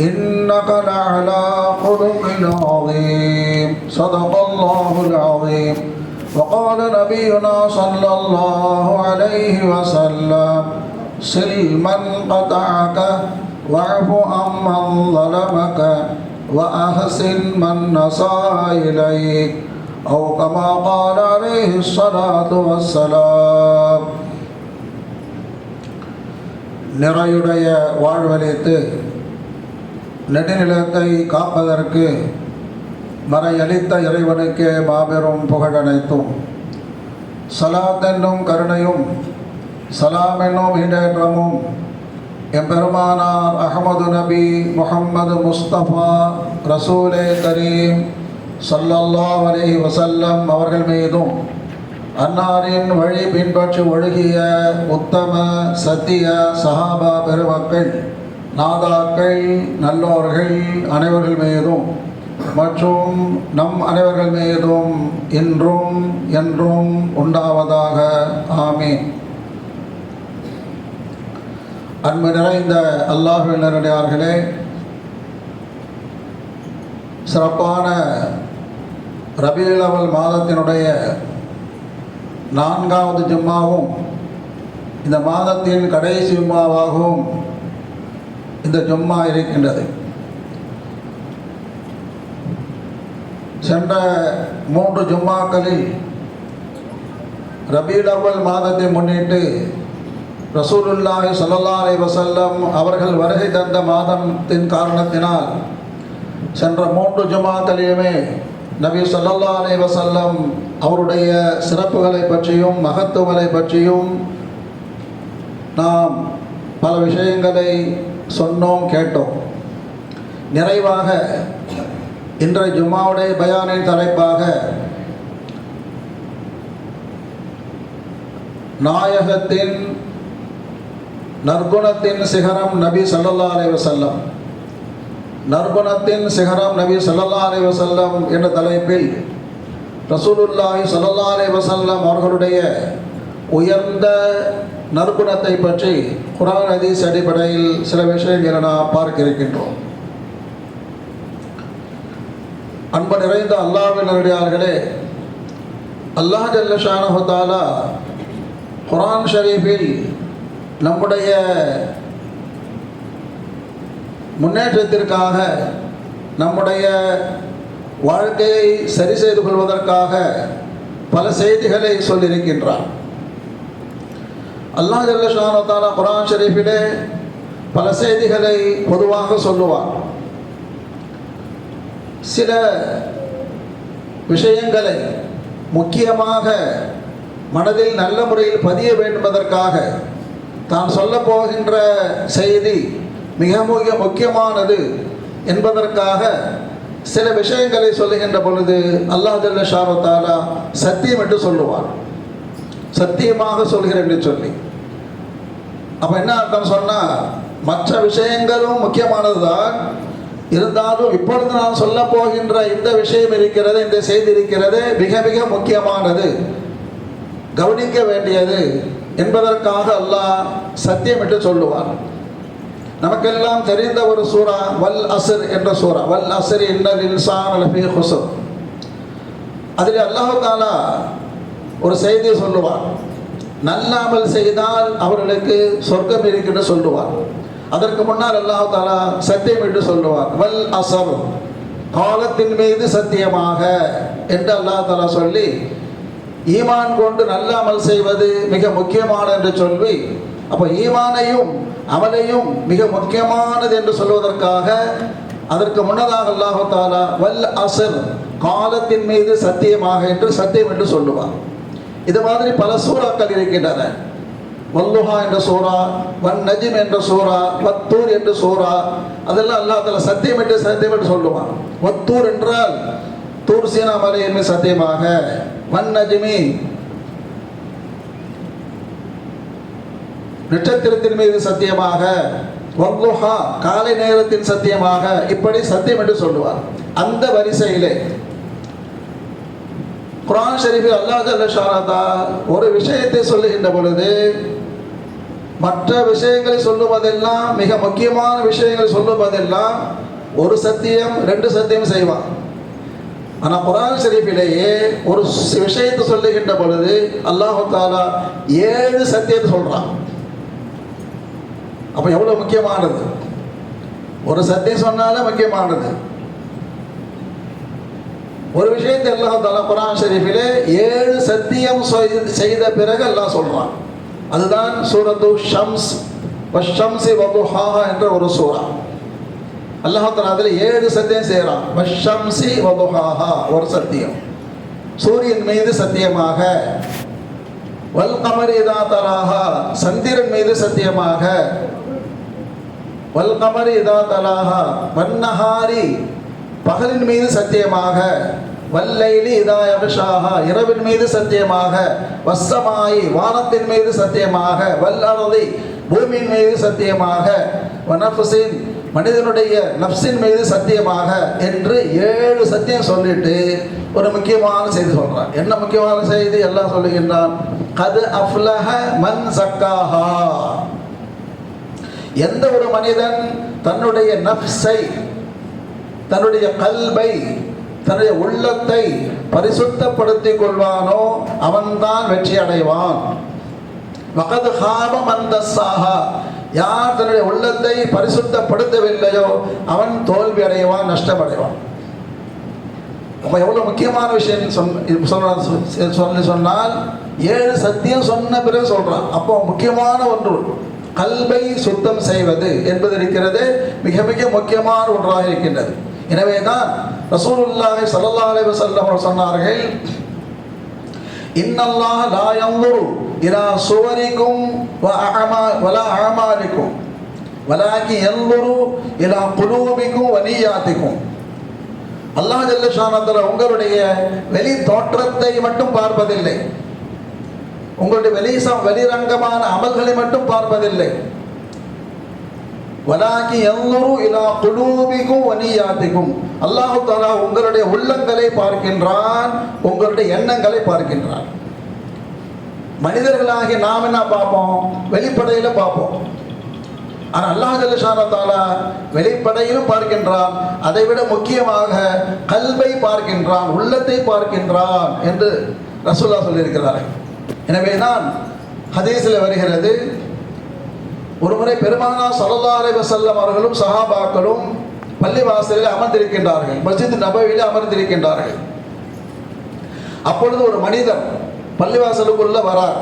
إنك لعلى خلق عظيم صدق الله العظيم وقال نبينا صلى الله عليه وسلم سل من قطعك واعف عمن ظلمك وأحسن من نصى إليك أو كما قال عليه الصلاة والسلام நிறையுடைய வாழ்வழித்து நெடுநிலத்தை காப்பதற்கு மறையளித்த இறைவனுக்கே மாபெரும் புகழனைத்தும். சலாத் என்னும் கருணையும் சலாம் என்னும் இடேற்றமும் எம்பெருமானார் அகமது நபி முகம்மது முஸ்தபா ரசூலே கரீம் சல்லல்லா அலைஹி வசல்லம் அவர்கள் மீதும் அன்னாரின் வழி பின்பற்றி ஒழுகிய உத்தம சத்திய சஹாபா பெருமக்கள் நாதாக்கள் நல்லோர்கள் அனைவர்கள் மீதும் மற்றும் நம் அனைவர்கள் மீதும் இன்றும் என்றும் உண்டாவதாக. ஆமே அன்பு நிறைந்த அல்லாஹினரடியார்களே சிறப்பான ரபியுல் மாதத்தினுடைய நான்காவது ஜும்மாவும் இந்த மாதத்தின் கடைசி ஜும்மாவாகவும் இந்த ஜும்மா இருக்கின்றது. சென்ற மூன்று ஜும்மாக்களில் ரபீல் அவ்வல் மாதத்தை முன்னிட்டு ரசூலுல்லாஹி சல்லல்லா அலைஹி அவர்கள் வருகை தந்த மாதத்தின் காரணத்தினால் சென்ற மூன்று ஜுமாக்களையுமே நபி ஸல்லல்லாஹு அலி வசல்லம் அவருடைய சிறப்புகளை பற்றியும் மகத்துவங்களை பற்றியும் நாம் பல விஷயங்களை சொன்னோம் கேட்டோம். நிறைவாக இன்றைய ஜுமாவுடைய பயானின் தலைப்பாக நாயகத்தின் நற்குணத்தின் சிகரம் நபி சல்லல்லா அலைஹி நற்குணத்தின் சிகரம் நபி சல்லல்லா அலைஹி என்ற தலைப்பில் ரசூலுல்லாஹி சல்லல்லா அலைஹி அவர்களுடைய உயர்ந்த நற்குணத்தை பற்றி குரான் ஹதீஸ் அடிப்படையில் சில விஷயங்களை நாம் பார்க்க இருக்கின்றோம் அன்பு நிறைந்த அல்லாவின் நேரடியார்களே அல்லாஹ் ஜல்லஷானஹு குரான் ஷரீஃபில் நம்முடைய முன்னேற்றத்திற்காக நம்முடைய வாழ்க்கையை சரி செய்து கொள்வதற்காக பல செய்திகளை சொல்லியிருக்கின்றார். அல்லாஹ் ஜல்லஷானு தாலா குரான் ஷரீஃபிலே பல செய்திகளை பொதுவாக சொல்லுவார். சில விஷயங்களை முக்கியமாக மனதில் நல்ல முறையில் பதிய வேண்டுவதற்காக தான் சொல்ல போகின்ற செய்தி மிக மிக முக்கியமானது என்பதற்காக சில விஷயங்களை சொல்லுகின்ற பொழுது அல்லாஹ் ஜல்ல சத்தியம் என்று சொல்லுவார். சத்தியமாக சொல்கிறேன் என்று சொல்லி. அப்போ என்ன அர்த்தம் சொன்னால் மற்ற விஷயங்களும் முக்கியமானதுதான். இருந்தாலும் இப்பொழுது நான் சொல்ல போகின்ற இந்த விஷயம் இருக்கிறது இந்த செய்தி இருக்கிறது மிக மிக முக்கியமானது. கவனிக்க வேண்டியது என்பதற்காக அல்லாஹ் சத்தியம் என்று சொல்லுவார். நமக்கெல்லாம் தெரிந்த ஒரு சூறா வல் அசர் என்ற சூறா. வல் அசர் இன்னல் இன்சான் அலஃபி ஹுசர் அதில் அல்லாஹு தாலா ஒரு செய்தியை சொல்லுவார். நல்லாமல் செய்தால் அவர்களுக்கு சொர்க்கம் இருக்குன்னு சொல்லுவார். அதற்கு முன்னால் அல்லாஹு தாலா சத்தியம் என்று சொல்லுவார். வல் அசர் காலத்தின் மீது சத்தியமாக என்று அல்லாஹ் தாலா சொல்லி ஈமான் கொண்டு நல்ல அமல் செய்வது மிக முக்கியமான என்று சொல்லி அப்போ ஈமானையும் அமலையும் மிக முக்கியமானது என்று சொல்வதற்காக அதற்கு முன்னதாக அல்லாஹு தாலா வல் அசர் காலத்தின் மீது சத்தியமாக என்று சத்தியம் என்று சொல்லுவார். இது மாதிரி பல சூறாக்கள் இருக்கின்றன. வல்லுஹா என்ற சூறா வன் நஜிம் என்ற சூறா வத்தூர் என்று சூறா அதெல்லாம் அல்லா தஆலா சத்தியம் என்று சத்தியம் என்று சொல்லுவான். வத்தூர் என்றால் தூர் சீனா மலையின் சத்தியமாக. வன் நஜிமி நட்சத்திரத்தின் மீது சத்தியமாக. வல்லுஹா காலை நேரத்தின் சத்தியமாக. இப்படி சத்தியம் என்று சொல்லுவார் அந்த வரிசையிலே குரான் ஷரீஃபில் அல்லாஹ் ஜல்ல ஒரு விஷயத்தை சொல்லுகின்ற பொழுது மற்ற விஷயங்களை சொல்லுவதெல்லாம் மிக முக்கியமான விஷயங்களை சொல்லுவதெல்லாம் ஒரு சத்தியம் ரெண்டு சத்தியம் செய்வான். ஆனால் குரான் ஷரீஃபிலேயே ஒரு விஷயத்தை சொல்லுகின்ற பொழுது அல்லாஹு தாலா ஏழு சத்தியத்தை சொல்கிறான் அப்போ எவ்வளோ முக்கியமானது? ஒரு சத்தியம் சொன்னாலே முக்கியமானது. ஒரு விஷயத்தை அல்லாஹ் தாலா குரான் ஷெரீஃபிலே ஏழு சத்தியம் செய்த பிறகு அல்லாஹ் சொல்றான். அதுதான் சூரத்து ஷம்ஸ் வஷம்சி வதுஹாஹா என்ற ஒரு சூரா. அல்லாஹ் தாலா அதில் ஏழு சத்தியம் செய்கிறான் வஷம்சி வதுஹாஹா ஒரு சத்தியம். சூரியன் மீது சத்தியமாக வல் கமரிதா தலாஹா சந்திரன் மீது சத்தியமாக வல் கமரிதா தலாஹா வன்னஹாரி பகலின் மீது சத்தியமாக வல்லைலி இதாய யகஷாஹா இரவின் மீது சத்தியமாக வசமாயி வானத்தின் மீது சத்தியமாக வல்லறதி பூமியின் மீது சத்தியமாக வனஃபுசின் மனிதனுடைய நப்சின் மீது சத்தியமாக என்று ஏழு சத்தியம் சொல்லிட்டு ஒரு முக்கியமான செய்தி சொல்றான் என்ன முக்கியமான செய்தி? எல்லாம் சொல்லுகின்றான். கது அஃப்லஹ மன் சக்காஹா. எந்த ஒரு மனிதன் தன்னுடைய நப்சை தன்னுடைய கல்வை தன்னுடைய உள்ளத்தை பரிசுத்தப்படுத்திக் கொள்வானோ அவன்தான் வெற்றி அடைவான். வகது ஹாபம் அந்த சாஹா யார் தன்னுடைய உள்ளத்தை பரிசுத்தப்படுத்தவில்லையோ அவன் தோல்வி அடைவான் நஷ்டமடைவான். அப்போ எவ்வளோ முக்கியமான விஷயம் சொன்ன சொல்லி சொன்னால் ஏழு சத்தியம் சொன்ன பிறகு சொல்கிறான் அப்போ முக்கியமான ஒன்று கல்வை சுத்தம் செய்வது என்பது இருக்கிறது. மிக மிக முக்கியமான ஒன்றாக இருக்கின்றது. எனவே தான் ரசூலுல்லாஹி ஸல்லல்லாஹு அலைஹி வஸல்லம் அவர்கள் சொன்னார்கள் இன்னல்லாஹ லா யன்துரு இலா சுவரிக்கும் வ அஅமா வலா அஅமாலிக்கும் வலாக்கி யன்துரு இலா குலூபிக்கும் வ நிய்யாத்திக்கும் அல்லாஹ் ஜல்ல ஷானத்துல உங்களுடைய வெளி தோற்றத்தை மட்டும் பார்ப்பதில்லை. உங்களுடைய வெளி வெளிரங்கமான அமல்களை மட்டும் பார்ப்பதில்லை. வலாக்கி எல்லோரும் இலா குலூபிக்கும் வனியாத்திக்கும் அல்லாஹு தாலா உங்களுடைய உள்ளங்களை பார்க்கின்றான் உங்களுடைய எண்ணங்களை பார்க்கின்றான். மனிதர்களாகிய நாம் என்ன பார்ப்போம்? வெளிப்படையில் பார்ப்போம். ஆனால் அல்லாஹ் ஜல்ல வெளிப்படையிலும் பார்க்கின்றான் அதை விட முக்கியமாக கல்வை பார்க்கின்றான் உள்ளத்தை பார்க்கின்றான் என்று ரசூல்லா சொல்லியிருக்கிறார்கள். எனவே தான் ஹதீஸில் வருகிறது ஒருமுறை பெருமானா ஸல்லல்லாஹு வசல்லம் அவர்களும் சஹாபாக்களும் பள்ளிவாசலில் அமர்ந்திருக்கின்றார்கள். மஸ்ஜித் நபவியில் அமர்ந்திருக்கின்றார்கள். அப்பொழுது ஒரு மனிதர் பள்ளிவாசலுக்குள்ள வரார்.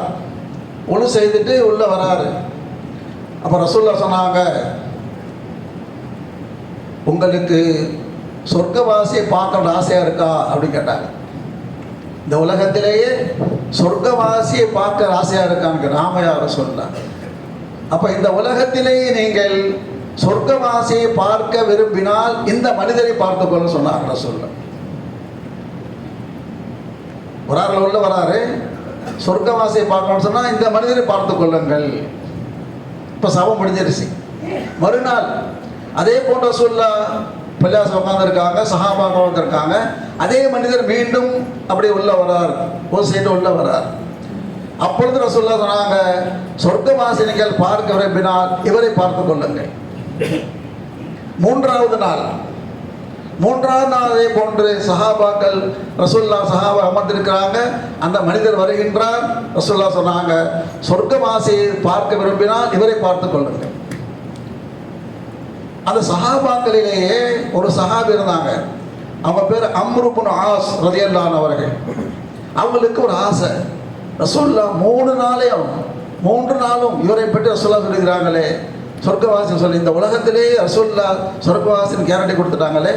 ஒழு செய்துட்டு உள்ள வராரு. அப்போ ரசூல்லா சொன்னாங்க உங்களுக்கு சொர்க்கவாசியை பார்க்கற ஆசையாக இருக்கா? அப்படின்னு கேட்டாங்க. இந்த உலகத்திலேயே சொர்க்கவாசியை பார்க்க ஆசையாக இருக்கான்னு ராமையார சொன்னாங்க அப்போ இந்த உலகத்திலேயே நீங்கள் சொர்க்கவாசியை பார்க்க விரும்பினால் இந்த மனிதரை பார்த்துக்கொள்ள கொள்ள ரசூல்லா ஒரு ஆள் உள்ள வராரு. சொர்க்கவாசியை பார்க்கணும்னு சொன்னால் இந்த மனிதரை பார்த்து கொள்ளுங்கள் இப்போ சவம் முடிஞ்சிருச்சு. மறுநாள் அதே போன்ற சொல்ல பள்ளியாசம் உட்காந்துருக்காங்க சஹாபாக உட்காந்துருக்காங்க அதே மனிதர் மீண்டும் அப்படி உள்ள வரார். ஒரு சைடு உள்ள வரார். அப்பொழுது ரசூல்லா சொன்னாங்க சொர்க்கவாசினிகள் பார்க்க விரும்பினால் இவரை பார்த்து கொள்ளுங்கள். மூன்றாவது நாள். மூன்றாவது நாளை போன்று சஹாபாக்கள் ரசூல்லா சஹாபா அமர்ந்திருக்கிறாங்க. அந்த மனிதர் வருகின்றார். ரசூல்லா சொன்னாங்க சொர்க்கவாசியை பார்க்க விரும்பினால் இவரை பார்த்து கொள்ளுங்கள். அந்த சஹாபாக்களிலேயே ஒரு சஹாபி இருந்தாங்க. அவங்க பேர் அம்ருபுன் ஆஸ் ரதியல்லான் அவர்கள். அவங்களுக்கு ஒரு ஆசை. ரசூல்லா மூணு நாளையும் மூன்று நாளும் இவரை பற்றி ரசூல்லா சொல்லுகிறாங்களே சொர்க்கவாசி சொல்லி இந்த உலகத்திலே ரசூல்லா சொர்க்கவாசின்னு கேரண்டி கொடுத்துட்டாங்களே.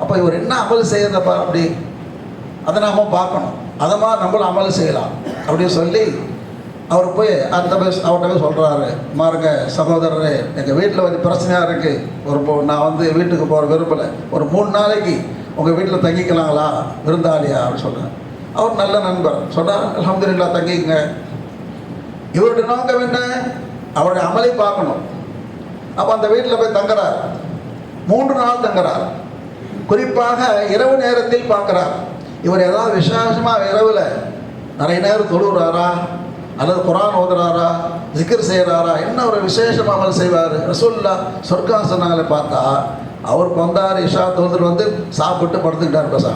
அப்போ இவர் என்ன அமல் செய்யறதப்பா அப்படி? அதை நாம பார்க்கணும். அதை மாதிரி நம்மளும் அமல் செய்யலாம். அப்படின்னு சொல்லி அவர் போய் அந்த போய் அவர்கிட்ட போய் சொல்கிறாரு மாருங்க சகோதரரே எங்கள் வீட்டில் வந்து பிரச்சனையாக இருக்குது ஒரு நான் வந்து வீட்டுக்கு போகிற விரும்பலை. ஒரு மூணு நாளைக்கு உங்கள் வீட்டில் தங்கிக்கலாங்களா? விருந்தாளியா? அப்படின்னு சொல்கிறேன் அவர் நல்ல நண்பர். சொன்னார் அலமதுல்லா தங்கிங்க இவருடைய நோக்கம் என்ன? அவருடைய அமலை பார்க்கணும். அப்போ அந்த வீட்டில் போய் தங்குறார். மூன்று நாள் தங்குறார். குறிப்பாக இரவு நேரத்தில் பார்க்குறார். இவர் ஏதாவது விசேஷமாக இரவில் நிறைய நேரம் தொழுகிறாரா? அல்லது குரான் ஓதுறாரா? ஜிக்கர் செய்கிறாரா? என்ன ஒரு விசேஷம் அமல் செய்வார்? ரசூல்லா சொர்க்காசனால பார்த்தா அவர் வந்தார் இஷா தொழுதுட்டு வந்து சாப்பிட்டு படுத்துக்கிட்டார் இப்போ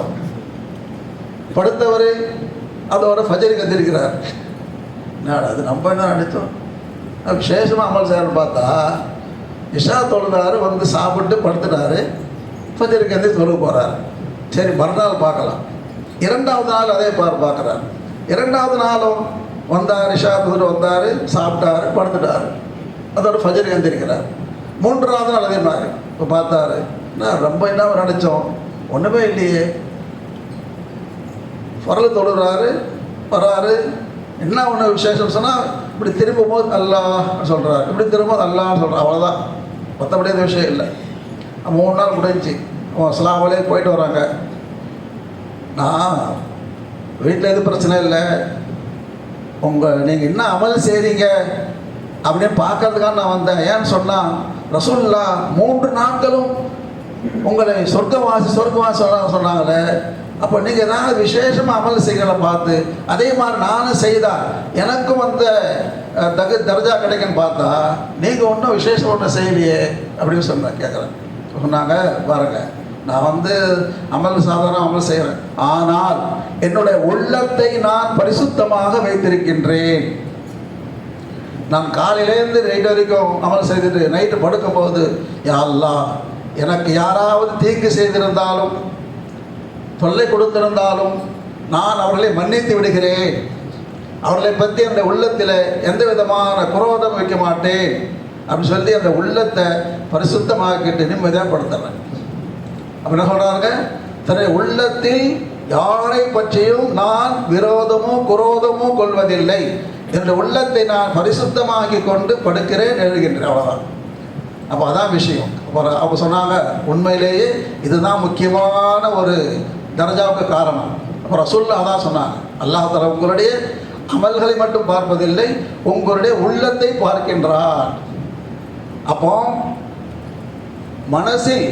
படுத்தவர் அதோட ஃபஜரி கத்திருக்கிறார். என்னடா அது நம்ம என்ன நினைத்தோம் விசேஷமாக அமல் செய்யறன்னு பார்த்தா இஷா தொழுதாரு வந்து சாப்பிட்டு படுத்துட்டாரு ஃபஜருக்கு வந்து தொழுக போகிறார் சரி மறுநாள் பார்க்கலாம். இரண்டாவது நாள் அதே பார் பார்க்குறாரு. இரண்டாவது நாளும் வந்தார் இஷா தொழுது வந்தார் சாப்பிட்டாரு படுத்துட்டார். அதோட ஃபஜருக்கு எந்திரிக்கிறார் மூன்றாவது நாள் அதே மாதிரி. இப்போ பார்த்தாரு நான் ரொம்ப என்ன நினச்சோம் ஒன்றுமே இல்லையே. ஃபரல் தொழுறாரு வராரு என்ன ஒன்று விசேஷம் சொன்னால் இப்படி திரும்பும் போது அல்லான்னு சொல்கிறார் இப்படி திரும்பும் அல்லான்னு சொல்கிறார் அவ்வளோதான் மற்றபடி அந்த விஷயம் இல்லை. மூணு நாள் முடிஞ்சு அவன் அஸ்லாமலே போயிட்டு வராங்க. நான் வீட்டில் எதுவும் பிரச்சனை இல்லை. உங்கள் நீங்கள் என்ன அமல் செய்கிறீங்க அப்படின்னு பார்க்கறதுக்காக நான் வந்தேன். ஏன்னு சொன்னால் ரசூல்லா மூன்று நாட்களும் உங்களை சொர்க்கவாசி சொர்க்கவாசி சொன்னாங்களே. அப்போ நீங்கள் ஏதாவது விசேஷமாக அமல் செய்களை பார்த்து அதே மாதிரி நானும் செய்தா எனக்கும் அந்த தகு தர்ஜா கிடைக்குன்னு பார்த்தா நீங்கள் ஒன்றும் விசேஷம் ஒன்றும் செய்யலையே அப்படின்னு சொன்னேன் கேட்குறேன் சொன்னாங்க பாருங்க நான் வந்து அமல் சாதாரண அமல் செய்கிறேன் ஆனால் என்னுடைய உள்ளத்தை நான் பரிசுத்தமாக வைத்திருக்கின்றேன். நான் காலையிலேருந்து நைட் வரைக்கும் அமல் செய்துட்டு நைட்டு படுக்கும்போது யா அல்லாஹ் எனக்கு யாராவது தீங்கு செய்திருந்தாலும் தொல்லை கொடுத்திருந்தாலும் நான் அவர்களை மன்னித்து விடுகிறேன். அவர்களை பற்றி அந்த உள்ளத்தில் எந்த விதமான குரோதம் வைக்க மாட்டேன். அப்படின்னு சொல்லி அந்த உள்ளத்தை பரிசுத்தமாக்கிட்டு நிம்மதியாக படுத்துறேன். அப்படி என்ன சொல்கிறாங்க தன்னுடைய உள்ளத்தில் யாரை பற்றியும் நான் விரோதமோ குரோதமோ கொள்வதில்லை. என்னுடைய உள்ளத்தை நான் பரிசுத்தமாக்கி கொண்டு படுக்கிறேன் எழுகின்றேன். அவ்வளோதான் அப்போ அதான் விஷயம். அப்புறம் அவங்க சொன்னாங்க உண்மையிலேயே இதுதான் முக்கியமான ஒரு தரஜாவுக்கு காரணம். அப்புறம் ரசூல்லா தான் சொன்னாங்க. அல்லாஹ் தஆலா உங்களுடைய அமல்களை மட்டும் பார்ப்பதில்லை உங்களுடைய உள்ளத்தை பார்க்கின்றார். அப்போ மனசில்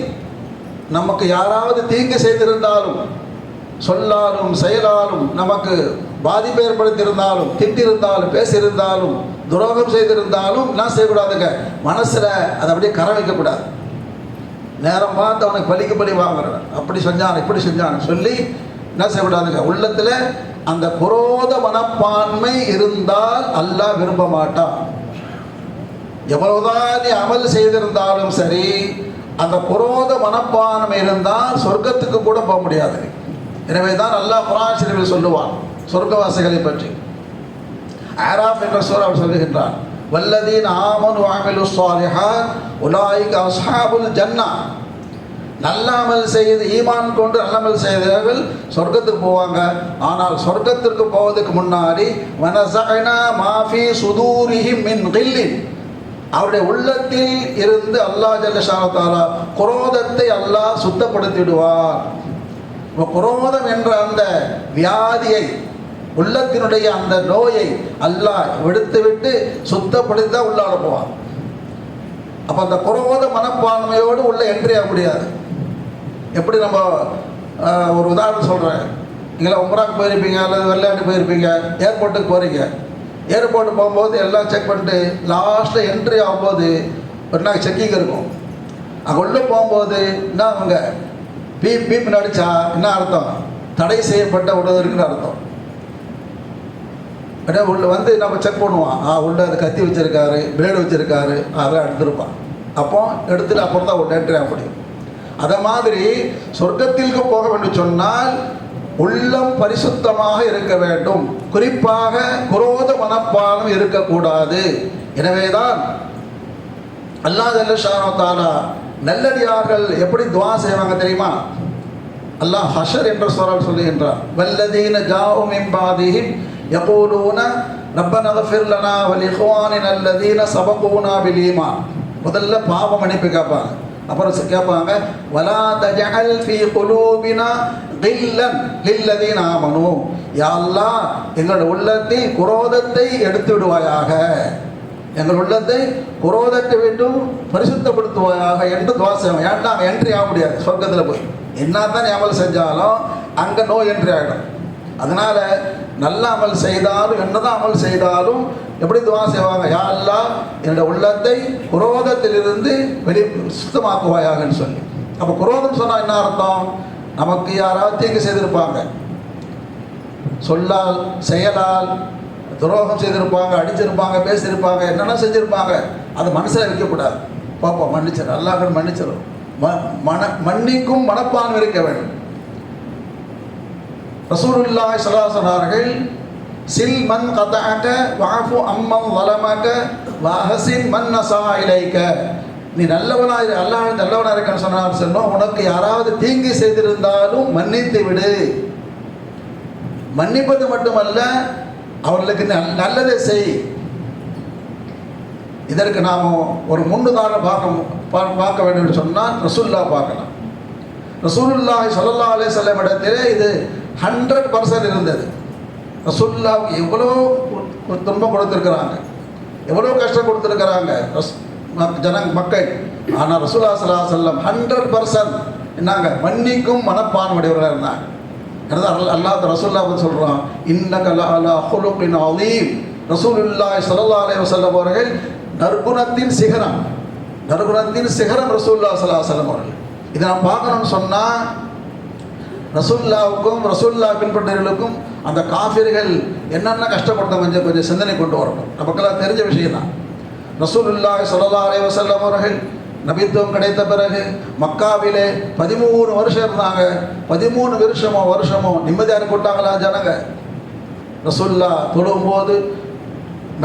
நமக்கு யாராவது தீங்கு செய்திருந்தாலும் சொல்லாலும் செயலாலும் நமக்கு பாதிப்பு ஏற்படுத்தியிருந்தாலும் திட்டிருந்தாலும் பேசியிருந்தாலும் துரோகம் செய்திருந்தாலும் என்ன செய்யக்கூடாதுங்க. மனசில் அதை அப்படியே கர வைக்கக்கூடாது நேரம் பார்த்து அவனுக்கு பலிக்கு பலி வாங்குறவன். அப்படி செஞ்சான் இப்படி செஞ்சான். சொல்லி என்ன செய்யக்கூடாதுங்க உள்ளத்தில் அந்த குரோத மனப்பான்மை இருந்தால் அல்லாஹ் விரும்ப மாட்டான். எவ்வளவுதான் நீ அமல் செய்திருந்தாலும் சரி அந்த குரோத மனப்பான்மை இருந்தால் சொர்க்கத்துக்கு கூட போக முடியாது. எனவே தான் அல்லாஹ் புராசிரியர்கள் சொல்லுவான் சொர்க்கவாசிகளை பற்றி. ஆராம் என்ற சூர் அவர் சொல்லுகின்றான். வல்லதீன் ஆமனு ஆமிலு ஸாலிஹாத் உலாய்க் அஸ்ஹாபுல் ஜன்னா நல்லாமல் செய்து ஈமான் கொண்டு நல்லாமல் செய்தவர்கள் சொர்க்கத்துக்கு போவாங்க. ஆனால் சொர்க்கத்திற்கு போவதற்கு முன்னாடி வனசகனா மாஃபி சுதூரிஹி மின் கில்லின். அவருடைய உள்ளத்தில் இருந்து அல்லாஹ் ஜல்லஷாலத்தாலா குரோதத்தை அல்லாஹ் சுத்தப்படுத்திடுவார். குரோதம் என்ற அந்த வியாதியை உள்ளத்தினுடைய அந்த நோயை அல்லாஹ் விடுத்துவிட்டு சுத்தப்படுத்தி தான் உள்ளாட போவான். அப்போ அந்த குறவோத மனப்பான்மையோடு உள்ள என்ட்ரி ஆக முடியாது. எப்படி நம்ம ஒரு உதாரணம் சொல்கிறேன் நீங்களா உம்ராக்கு போயிருப்பீங்க அல்லது வெள்ளாண்டு போயிருப்பீங்க ஏர்போர்ட்டுக்கு போகிறீங்க ஏர்போர்ட்டு போகும்போது எல்லாம் செக் பண்ணிட்டு லாஸ்ட்டில் என்ட்ரி ஆகும்போது ஒரு நாள் செக்கிங் இருக்கும். அங்கே உள்ளே போகும்போது என்ன அவங்க பீப் பீப் நடிச்சா என்ன அர்த்தம்? தடை செய்யப்பட்ட உணவு இருக்குன்னு அர்த்தம். அப்படியே உள்ள வந்து நம்ம செக் பண்ணுவோம். ஆ உள்ள அது கத்தி வச்சிருக்காரு பிளேடு வச்சுருக்காரு அதெல்லாம் எடுத்திருப்பான். அப்போ எடுத்துட்டு அப்புறம் தான் உள்ள என்ட்ரி ஆக முடியும். அதை மாதிரி சொர்க்கத்திற்கு போக வேண்டும் சொன்னால் உள்ளம் பரிசுத்தமாக இருக்க வேண்டும். குறிப்பாக குரோத மனப்பானம் இருக்கக்கூடாது. எனவேதான் அல்லாஹ் ஜல்லஷானோ நல்லடியார்கள் எப்படி துவா செய்வாங்க தெரியுமா? அல்லாஹ் ஹஷர் என்ற சொரால் சொல்லுகின்றார் வல்லதீன ஜாவும் இம்பாதிஹிம் யகூலூன ரப்பன கஃபிர் லனா வல் இஹ்வானின அல்லதீன சபகூனா பில் முதல்ல பாவ மன்னிப்பு கேட்பாங்க. அப்புறம் கேட்பாங்க வலா தஜல் ஃபி குலூபினா தில்லன் லில்லதீன் ஆமனு. யா எங்களோட உள்ளத்தில் குரோதத்தை எடுத்து விடுவாயாக. எங்கள் உள்ளத்தை குரோதத்தை விட்டு பரிசுத்தப்படுத்துவாயாக என்று துவாசம் ஏன்னா அங்கே என்ட்ரி ஆக முடியாது. சொர்க்கத்தில் போய். என்ன தான் ஏமல் செஞ்சாலும் அங்கே நோய் என்ட்ரி ஆகிடும் அதனால நல்ல அமல் செய்தாலும் என்னதான் அமல் செய்தாலும் எப்படி துவா செய்வாங்க? யா அல்லா என்னோட உள்ளத்தை குரோதத்திலிருந்து வெளி சுத்தமாக்குவாயாகன்னு சொல்லி. அப்போ குரோதம் சொன்னால் என்ன அர்த்தம்? நமக்கு யாராவது தீங்கு செய்திருப்பாங்க. சொல்லால் செயலால் துரோகம் செய்திருப்பாங்க அடிச்சிருப்பாங்க பேசியிருப்பாங்க என்னென்ன செஞ்சிருப்பாங்க? அதை மனசில் வைக்கக்கூடாது. பாப்பா மன்னிச்சிடும் அல்லாஹ் மன்னிச்சிடும் ம- மன மன்னிக்கும் மனப்பான்மை இருக்க வேண்டும். ரசூலுல்லாஹி ஸல்லல்லாஹு சொன்னார்கள் சில் மன் கதஅக வாஃபு அம்மம் வலமக வாஹசின் மன் நசா இலைக்க நீ நல்லவனாக இரு அல்லாஹ் நல்லவனாக இருக்கன்னு சொன்னார் சொன்னோம் உனக்கு யாராவது தீங்கு செய்திருந்தாலும் மன்னித்து விடு. மன்னிப்பது மட்டுமல்ல அவர்களுக்கு நல்- நல்லதை செய். இதற்கு நாம் ஒரு முன்னுதாரணம் பார்க்க பா- பார்க்க வேண்டும் என்று சொன்னால் ரசூல்லா பார்க்கலாம். ரசூலுல்லாஹி சொல்லல்லா அலே செல்லம் இடத்திலே இது ஹண்ட்ரட் பர்சன்ட் இருந்தது. ரசுல்லாவுக்கு எவ்வளோ துன்பம் கொடுத்துருக்குறாங்க? எவ்வளோ கஷ்டம் கொடுத்துருக்குறாங்க? ரஸ் ஜன மக்கள். ஆனால் ரசூல்லா சலா செல்லம் ஹண்ட்ரட் பர்சன்ட் என்னங்க? மன்னிக்கும் மனப்பான்மையுடையவர்களாக இருந்தாங்க. எனது அல்ல ரசூல்லா வந்து சொல்கிறான் இன்னக லஅலா ஹுலுகின் அதீம் ரசூலுல்லாஹி ஸல்லல்லாஹு அலைஹி அவர்கள் நற்குணத்தின் சிகரம். நற்குணத்தின் சிகரம் ரசூல்லா ஸல்லல்லாஹு செல்லம் அவர்கள். இதை நான் பார்க்கணும்னு சொன்னால் ரசுல்லாவுக்கும் ரசுல்லா பின்பற்றவர்களுக்கும் அந்த காஃபிர்கள் என்னென்ன கஷ்டப்பட்ட கொஞ்சம் கொஞ்சம் சிந்தனை கொண்டு வரணும். நமக்கெல்லாம் தெரிஞ்ச விஷயம் தான் ரசூலுல்லாஹி ஸல்லல்லாஹு அலைஹி வசல்லம் அவர்கள் நபித்துவம் கிடைத்த பிறகு மக்காவிலே பதிமூணு வருஷம் இருந்தாங்க பதிமூணு வருஷமோ வருஷமோ நிம்மதியாக இருக்கிட்டாங்களா ஜனங்க? ரசூல்லா தொழும்போது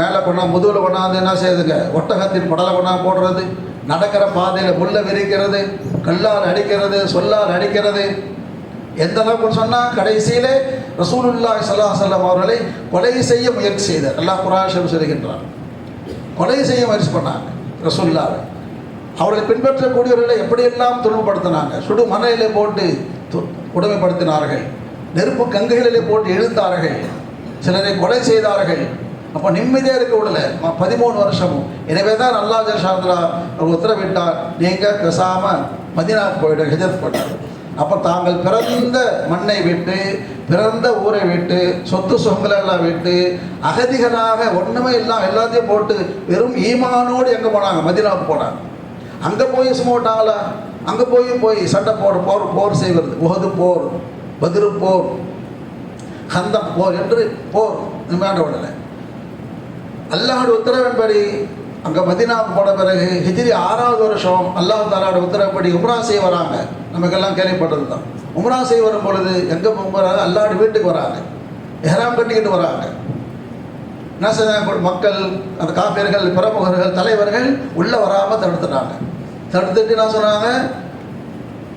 மேலே கொண்டா முதுகில் கொண்டாந்து என்ன செய்யுதுங்க? ஒட்டகத்தின் குடலை கொண்டா போடுறது நடக்கிற பாதையில் முள்ள விரிக்கிறது கல்லால் அடிக்கிறது சொல்லால் அடிக்கிறது எந்த அளவுக்கு சொன்னால் கடைசியிலே ரசூலுல்லாய் சல்லா சல்லாம் அவர்களை கொலை செய்ய முயற்சி செய்தார். அல்லாஹ் குரான் சொல்கின்றார் கொலை செய்ய முயற்சி பண்ணாங்க ரசூல்லாவை அவர்களை பின்பற்றக்கூடியவர்களை எப்படியெல்லாம் துன்பப்படுத்தினாங்க சுடு மனையிலே போட்டு து- நெருப்பு கங்குகளிலே போட்டு இழுத்தார்கள். சிலரை கொலை செய்தார்கள். அப்போ நிம்மதியாக இருக்க விடல. ம- பதிமூணு வருஷமும். எனவே தான் நல்லா ஜல்ஷாத்ரா அவர் உத்தரவிட்டார். நீங்கள் கசாமல் மதினாவுக்கு போயிட ஹிஜரத் பண்ணார் அப்போ தாங்கள் பிறந்த மண்ணை விட்டு பிறந்த ஊரை விட்டு சொத்து சுகங்களெல்லாம் விட்டு அகதிகளாக ஒன்றுமே இல்லாம எல்லாத்தையும் போட்டு வெறும் ஈமானோடு எங்கே போனாங்க? மதினாவுக்கு போனாங்க. அங்கே போய் சும்மா விட்டாங்களா? அங்கே போய் போய் சண்டை போடு போர் போர் செய்வது. உகது போர் பதிரு போர் ஹந்தம் போர் என்று போர். வேண்ட விடலை அல்லாஹோட உத்தரவின்படி அங்கே மதினாவுக்கு போன பிறகு ஹிஜிரி ஆறாவது வருஷம் அல்லாஹ் தாலாவோட உத்தரவுப்படி உம்ரா செய்ய வராங்க. நமக்கெல்லாம் கேள்விப்பட்டது தான் உம்ரா செய்ய வரும் பொழுது எங்கே போகிறாங்க அல்லாஹ்ட வீட்டுக்கு வராங்க. எஹராம் கட்டிக்கிட்டு வராங்க. என்ன செய்தாங்க மக்கள் அந்த காப்பியர்கள் பிரமுகர்கள் தலைவர்கள் உள்ளே வராமல் தடுத்துட்டாங்க. தடுத்துட்டு என்ன சொன்னாங்க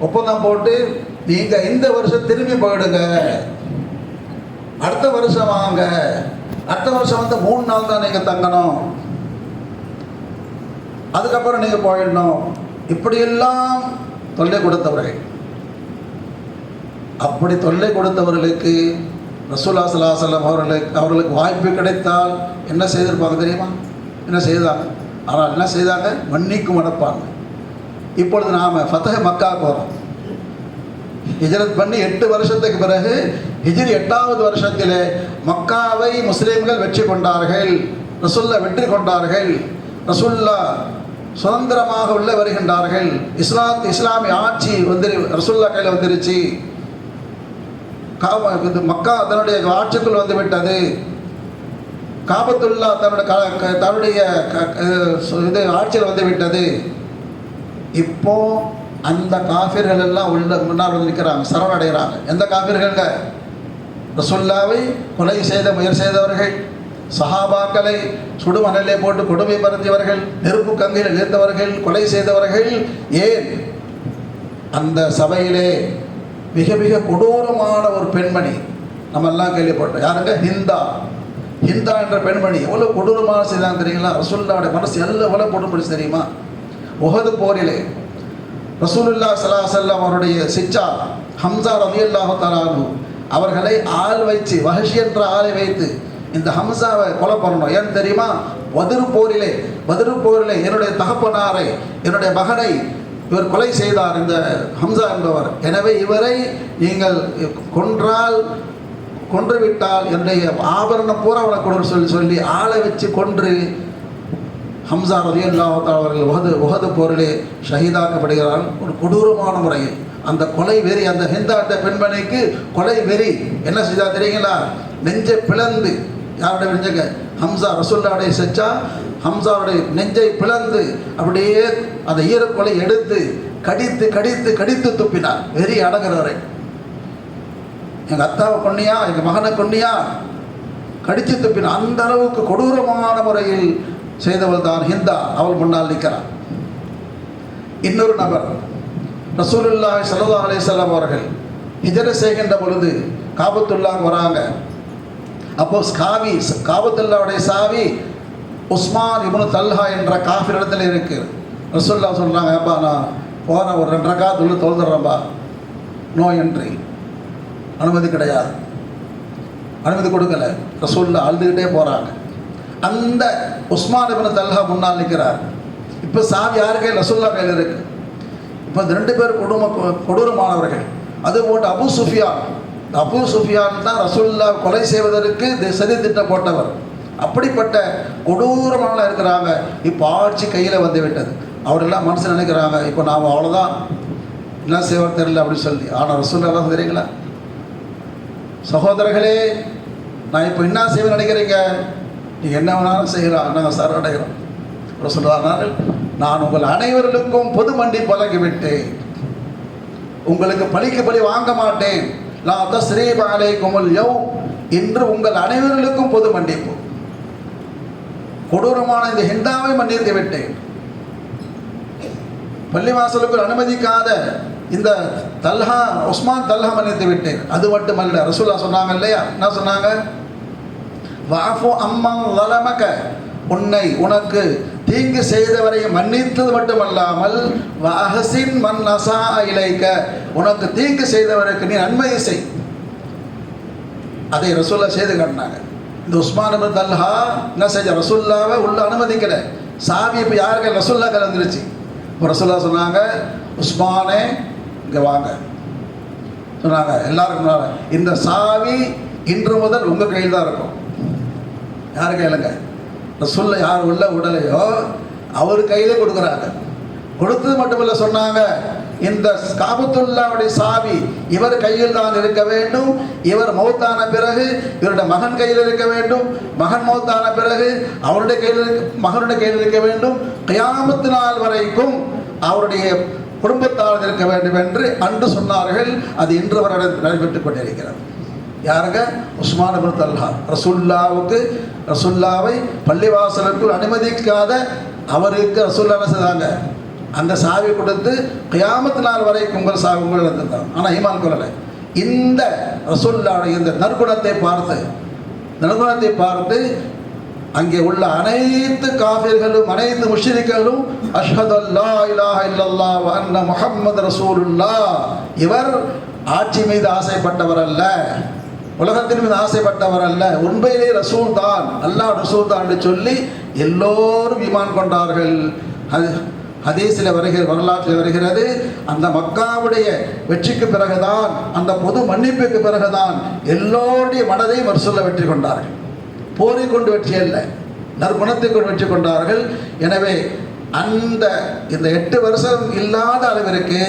ஒப்பந்தம் போட்டு நீங்கள் இந்த வருஷம் திரும்பி போயிடுங்க. அடுத்த வருஷம் வாங்க. அடுத்த வருஷம் வந்து மூணு நாள் தான் நீங்கள் தங்கணும். அதுக்கப்புறம் நீங்கள் போயிடணும். இப்படியெல்லாம் தொல்லை கொடுத்தவர்கள். அப்படி தொல்லை கொடுத்தவர்களுக்கு ரசூலா சலாசலம் அவர்களுக்கு அவர்களுக்கு வாய்ப்பு கிடைத்தால் என்ன செய்திருப்பாங்க தெரியுமா? என்ன செய்தாங்க? ஆனால் என்ன செய்தாங்க? மன்னிக்கும் மனப்பாங்க இப்பொழுது நாம் ஃபத்தக மக்கா போகிறோம் ஹிஜரத் பண்ணி எட்டு வருஷத்துக்கு பிறகு ஹிஜிரி எட்டாவது வருஷத்திலே மக்காவை முஸ்லீம்கள் வெற்றி கொண்டார்கள். ரசுல்லா வெற்றி கொண்டார்கள். ரசுல்லா சுதந்திரமாக உள்ளே வருகின்றார்கள். இஸ்லாத் இஸ்லாமிய ஆட்சி வந்து ரசுல்லா கையில் வந்துருச்சு. காப இது மக்கா தன்னுடைய ஆட்சிக்குள் வந்து விட்டது காபத்துல்லா தன்னுடைய க- க- தன்னுடைய இது ஆட்சியில் வந்து விட்டது இப்போ அந்த காஃபிர்கள் எல்லாம் உள்ள முன்னால் வந்து நிற்கிறாங்க சரணடைகிறாங்க. எந்த காஃபிர்கள்ங்க ரசுல்லாவை கொலை செய்த முயற்சி செய்தவர்கள். சஹாபாக்களை சுடுமணலே போட்டு கொடுமை பருத்தியவர்கள் நெருப்பு கங்கையில் இழுத்தவர்கள் கொலை செய்தவர்கள் ஏன்? அந்த சபையிலே மிக மிக கொடூரமான ஒரு பெண்மணி நம்ம எல்லாம் கேள்விப்பட்டோம். யாருங்க? ஹிந்தா. ஹிந்தா என்ற பெண்மணி எவ்வளோ கொடூரமான செய்தாங்க தெரியுங்களா? ரசூல்லாவுடைய மனசு எல்லாம் எவ்வளோ கொடுமைப்படுச்சு தெரியுமா? உகது போரிலே ரசூலுல்லா சலா செல்லம் அவருடைய சிச்சா ஹம்சா ரவி அல்லாஹு அவர்களை ஆள் வைத்து வஹஷி என்ற ஆளை வைத்து இந்த ஹம்சாவை கொலை பண்ணணும். ஏன் தெரியுமா? வதிரு போரிலே வதிரு போரிலே என்னுடைய தகப்பனாரை என்னுடைய மகனை இவர் கொலை செய்தார் இந்த ஹம்சா என்பவர். எனவே இவரை நீங்கள் கொன்றால் கொன்றுவிட்டால் என்னுடைய ஆபரண பூரா கொடு சொல்லி சொல்லி ஆளை வச்சு கொன்று ஹம்சா ரதி அவர்கள் உகது உகது போரிலே ஷஹீதாக்கப்படுகிறார். ஒரு கொடூரமான முறையில். அந்த கொலை வெறி அந்த ஹிந்தாட்ட பெண்மணிக்கு கொலை வெறி. என்ன செய்தா தெரியுங்களா? நெஞ்சை பிளந்து யாருடைய நெஞ்சங்க ஹம்சா ரசுல்லாவுடைய செச்சா ஹம்சாவுடைய நெஞ்சை பிளந்து அப்படியே அந்த ஈரக்கொலை எடுத்து கடித்து கடித்து கடித்து துப்பினார். வெறி அடங்குறவரை. எங்கள் அத்தாவை கொன்னியா? எங்கள் மகனை கொன்னியா? கடித்து துப்பினார். அந்த அளவுக்கு கொடூரமான முறையில் செய்தவள் தான் ஹிந்தா. அவள் முன்னால் நிற்கிறார் இன்னொரு நபர் ரசூலுல்லாஹி ஸல்லல்லாஹு அலைஹி வஸல்லம் அவர்கள் ஹிஜர செய்கின்ற பொழுது காபத்துல்லாஹ் வராங்க. அப்போ காவி காபத்துல்லாவுடைய சாவி உஸ்மான் இப்னு தல்ஹா என்ற காஃபிர் இடத்துல இருக்கு. ரசுல்லா சொல்கிறாங்க அப்பா நான் போன ஒரு ரெண்டரை காத்துள்ள தொழுதுறேன்பா நோ என்ட்ரி அனுமதி கிடையாது. அனுமதி கொடுக்கல. ரசூல்லா அழுதுகிட்டே போகிறாங்க அந்த உஸ்மான் இப்னு தல்ஹா முன்னால் நிற்கிறார் இப்போ சாவி யாருக்கே? கையில் ரசூல்லா கையில் இருக்கு. இப்போ ரெண்டு பேர் கொடுமை கொடூரமானவர்கள். அதுபோன்று அபு சுஃபியான் அபு சுஃபியான் தான் ரசூல்லா கொலை செய்வதற்கு தி- சதி திட்டம் போட்டவர். அப்படிப்பட்ட கொடூரமான இருக்கிறாங்க. இப்போ ஆட்சி கையில் வந்து விட்டது. அவரெல்லாம் மனசு நினைக்கிறாங்க இப்போ நாம் அவ்வளோதான் என்ன செய்வார் தெரியல அப்படின்னு சொல்லி. ஆனால் ரசூல்லா தெரியுங்களா? சகோதரர்களே நான் இப்போ என்ன செய்வேன் நினைக்கிறீங்க? நீங்கள் என்ன வேணாலும் செய்யலாம். நாங்கள் சரணடைகிறோம் அப்புறம் நான் உங்கள் அனைவர்களுக்கும் பொது மண்டி பழகிவிட்டேன். உங்களுக்கு பழிக்கு பழி வாங்க மாட்டேன். லா தஸ்ரீபாலை குமல் யவ் இன்று உங்கள் அனைவர்களுக்கும் பொது மன்னிப்பு. கொடூரமான இந்த ஹிண்டாவை மன்னித்து விட்டேன். பள்ளிவாசலுக்குள் அனுமதிக்காத இந்த தல்ஹா உஸ்மான் தல்ஹா மன்னித்து விட்டேன். அது மட்டுமல்ல ரசூல்லா சொன்னாங்க இல்லையா? என்ன சொன்னாங்க? வாஃபு அம்மா வலமக. உன்னை உனக்கு தீங்கு செய்தவரை மன்னித்தது மட்டுமல்லாமல் வஹசின் மன் நசா இலைக்க உனக்கு தீங்கு செய்தவருக்கு நீ நன்மை செய் அதை ரசூல்லா செய்து காட்டினாங்க. இந்த உஸ்மான் இப்னு தல்ஹா என்ன செஞ்ச? ரசூல்லாவை உள்ள அனுமதிக்கல. சாவி இப்போ யாருக்கு? ரசூல்லா கலந்துருச்சு இப்போ ரசூல்லா சொன்னாங்க உஸ்மானே இங்கே வாங்க சொன்னாங்க எல்லாருக்கும் இந்த சாவி இன்று முதல் உங்கள் கையில் தான் இருக்கும் யார் கையிலங்க? ரசூல்ல யார் உள்ள உடலையோ அவர் கையிலே கொடுக்குறாங்க. கொடுத்தது மட்டுமல்ல சொன்னாங்க இந்த காபத்துல்லாவுடைய சாவி இவர் கையில் தான் இருக்க வேண்டும். இவர் மௌத்தான பிறகு இவருடைய மகன் கையில் இருக்க வேண்டும். மகன் மௌத்தான பிறகு அவருடைய கையில் மகனுடைய கையில் இருக்க வேண்டும். கயாமத்து நாள் வரைக்கும் அவருடைய குடும்பத்தால் இருக்க வேண்டும் என்று அன்று சொன்னார்கள். அது இன்று வரை நடைபெற்றுக் கொண்டிருக்கிறது. யாருங்க? Usman ibn Talha. ரசுல்லாவுக்கு ரசுல்லாவை பள்ளிவாசலுக்குள் அனுமதிக்காத அவருக்கு ரசுல்லா செய்தாங்க? அந்த சாவி கொடுத்து கியாமத்து நாள் வரைக்கும் உங்கள் சாவி உங்கள் தான் ஆனால் ஈமான் குரலை இந்த ரசுல்லாவுடைய இந்த நற்குணத்தை பார்த்து நற்குணத்தை பார்த்து அங்கே உள்ள அனைத்து காஃபிர்களும் அனைத்து முஷ்ரிக்களும் அஷ்ஹது அல்லா இலாஹ இல்லல்லா வ அன்ன முஹம்மது ரசூலுல்லா இவர் ஆட்சி மீது ஆசைப்பட்டவர் அல்ல. உலகத்தின் மீது ஆசைப்பட்டவர் அல்ல. உண்மையிலே ரசூல் தான் அல்லாஹ் ரசூல் தான் என்று சொல்லி எல்லோரும் ஈமான் கொண்டார்கள். அது ஹதீஸில் வருகிற வரலாற்றில் வருகிறது. அந்த மக்காவுடைய வெற்றிக்கு பிறகுதான் அந்த பொது மன்னிப்புக்கு பிறகுதான் எல்லோருடைய மனதையும் அவர் வெற்றி கொண்டார்கள். போரை கொண்டு வெற்றி அல்ல நற்குணத்தை கொண்டு வெற்றி கொண்டார்கள். எனவே அந்த இந்த எட்டு வருஷம் இல்லாத அளவிற்கு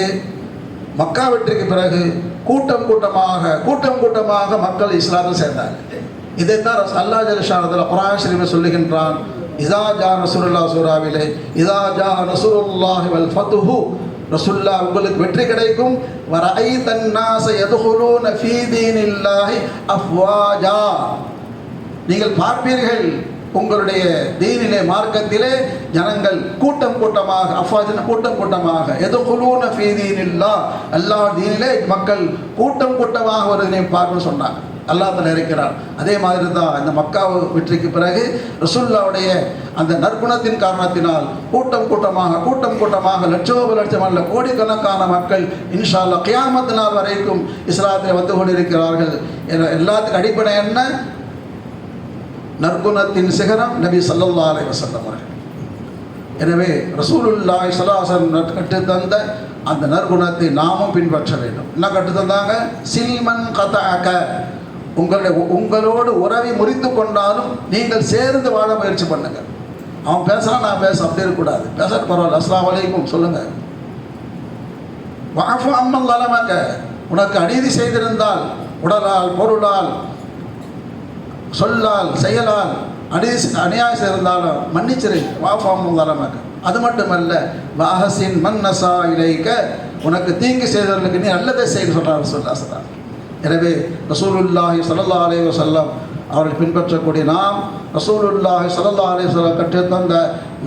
மக்கா வெற்றிக்கு பிறகு கூட்டம் கூட்டமாக கூட்டம் கூட்டமாக மக்கள் இஸ்லாத்தில் சேர்ந்தார்கள். இதைத்தான் அல்லா ஜலிஷானதில் குரான் சொல்லுகின்றான். இதா ஜா ரசூல்லா சூராவிலே இதா ஜா ரசூலுல்லாஹி வல் ஃபதுஹு ரசுல்லா உங்களுக்கு வெற்றி கிடைக்கும். வரை தன்னாச எதுகுலூன ஃபீ தீனில்லாஹி அஃப்வாஜா நீங்கள் பார்ப்பீர்கள் உங்களுடைய தீனிலே மார்க்கத்திலே ஜனங்கள் கூட்டம் கூட்டமாக அஃபாஜின கூட்டம் கூட்டமாக எது குலூன ஃபீதீனில்லா எல்லா தீனிலே மக்கள் கூட்டம் கூட்டமாக வருவதை பார்க்கணும்னு சொன்னாங்க. அல்லாஹ் இருக்கிறார் அதே மாதிரி தான் இந்த மக்கா வெற்றிக்கு பிறகு ரசுல்லாவுடைய அந்த நற்குணத்தின் காரணத்தினால் கூட்டம் கூட்டமாக கூட்டம் கூட்டமாக லட்சோப லட்சம் அல்ல கோடிக்கணக்கான மக்கள் இன்ஷா அல்லாஹ் கியாமத் நாள் வரைக்கும் இஸ்லாத்தில் வந்து கொண்டிருக்கிறார்கள். எல்லாத்துக்கும் அடிப்படை என்ன? நற்குணத்தின் சிகரம் நபி ஸல்லல்லாஹு அலைஹி வசல்லம் அவர்கள். எனவே ரசூலுல்லாய் சலாசன் கற்றுத்தந்த அந்த நற்குணத்தை நாமும் பின்பற்ற வேண்டும். என்ன கற்றுத்தந்தாங்க சில்மன் கதாக உங்களுடைய உங்களோடு உறவை முறித்து கொண்டாலும் நீங்கள் சேர்ந்து வாழ முயற்சி பண்ணுங்க. அவன் பேசுறான் நான் பேச அப்படி இருக்கக்கூடாது. பேச பரவாயில்ல. அஸ்லாம் வலைக்கும் சொல்லுங்க. வாஃபு அம்மல் உனக்கு அநீதி செய்திருந்தால் உடலால் பொருளால் சொல்லால் செயலால் அநீதி அநியாயம் செய்திருந்தாலும் மன்னிச்சிரு. வாஃபாமும் தரமக்க அது மட்டுமல்ல வாஹசின் மன்னசா இலைக்க உனக்கு தீங்கு செய்தவர்களுக்கு நீ நல்லதை செய்து சொல்லா சொல்லாசதான் எனவே ரசூலுல்லாஹி சல்லா அலே வசல்லம் அவர்கள் பின்பற்றக்கூடிய நாம் ரசூலுல்லாஹி ஸல்லல்லாஹு அலைஹி வஸல்லம் கற்றுத்தந்த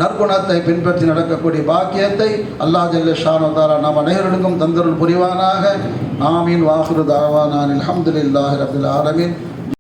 நற்குணத்தை பின்பற்றி நடக்கக்கூடிய பாக்கியத்தை அல்லாஹ் ஜல்ல ஷானு தாலா நாம் அனைவருக்கும் தந்தருள் புரிவானாக. ஆமீன். வாஹிரு தாவானான் அல்ஹம்துலில்லாஹி ரபுல் ஆலமின்.